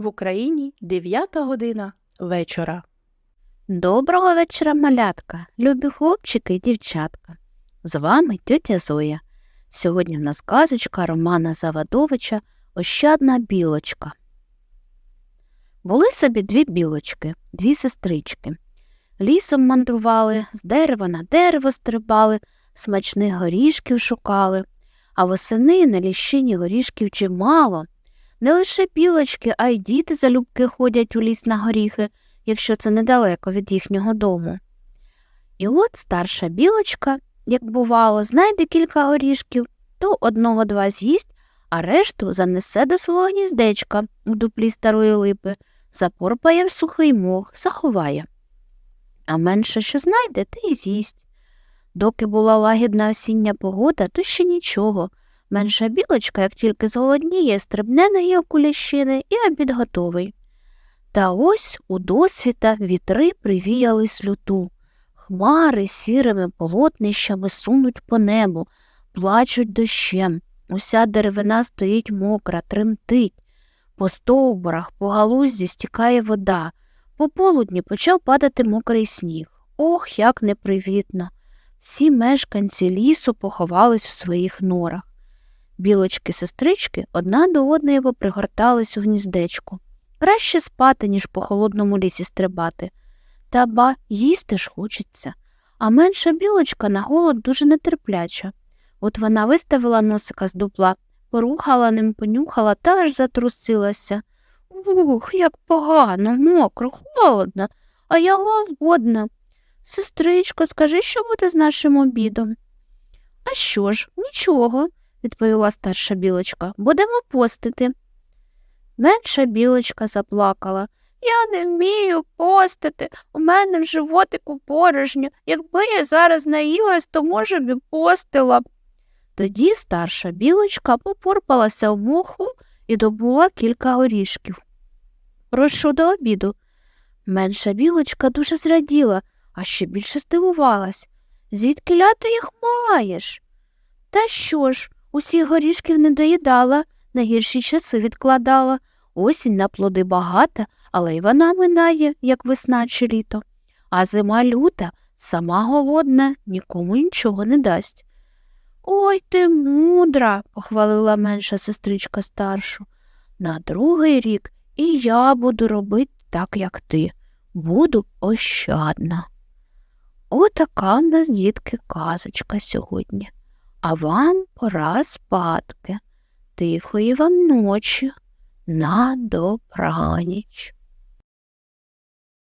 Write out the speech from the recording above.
В Україні 9 година вечора. Доброго вечора, малятка, любі хлопчики і дівчатка. З вами тьотя Зоя. Сьогодні в нас казочка Романа Завадовича Ощадна білочка. Були собі дві білочки, дві сестрички. Лісом мандрували, з дерева на дерево стрибали, смачних горішків шукали, а восени на ліщині горішків чимало. Не лише білочки, а й діти залюбки ходять у ліс на горіхи, якщо це недалеко від їхнього дому. І от старша білочка, як бувало, знайде кілька горішків, то одного два з'їсть, а решту занесе до свого гніздечка в дуплі старої липи, запорпає в сухий мох, заховає. А менше, що знайде, те й з'їсть. Доки була лагідна осіння погода, то ще нічого. Менша білочка, як тільки зголодніє, стрибне на гілку лящини і обід готовий. Та ось у досвіта вітри привіяли слюту. Хмари сірими полотнищами сунуть по небу, плачуть дощем. Уся деревина стоїть мокра, тремтить. По стовбурах, по галузі стікає вода. По полудні почав падати мокрий сніг. Ох, як непривітно. Всі мешканці лісу поховались в своїх норах. Білочки-сестрички одна до одної попригортались у гніздечку. Краще спати, ніж по холодному лісі стрибати. Та ба їсти ж хочеться. А менша білочка на голод дуже нетерпляча. От вона виставила носика з дупла, порухала ним, понюхала та аж затрусилася. Ух, як погано, мокро, холодно, а я голодна. Сестричко, скажи, що буде з нашим обідом? А що ж, нічого, відповіла старша білочка. Будемо постити. Менша білочка заплакала. Я не вмію постити. У мене в животику порожньо. Якби я зараз наїлась, то, може б, і постила. Тоді старша білочка попорпалася в моху і добула кілька горішків. Прошу до обіду. Менша білочка дуже зраділа, а ще більше здивувалась. Звідки ляти їх маєш? Та що ж, усіх горішків не доїдала, на гірші часи відкладала. Осінь на плоди багата, але й вона минає, як весна чи літо. А зима люта, сама голодна, нікому нічого не дасть. Ой ти мудра, похвалила менша сестричка старшу. На другий рік і я буду робити так, як ти. Буду ощадна. Отака в нас, дітки, казочка сьогодні. А вам пора спадки. Тихої вам ночі. На добраніч.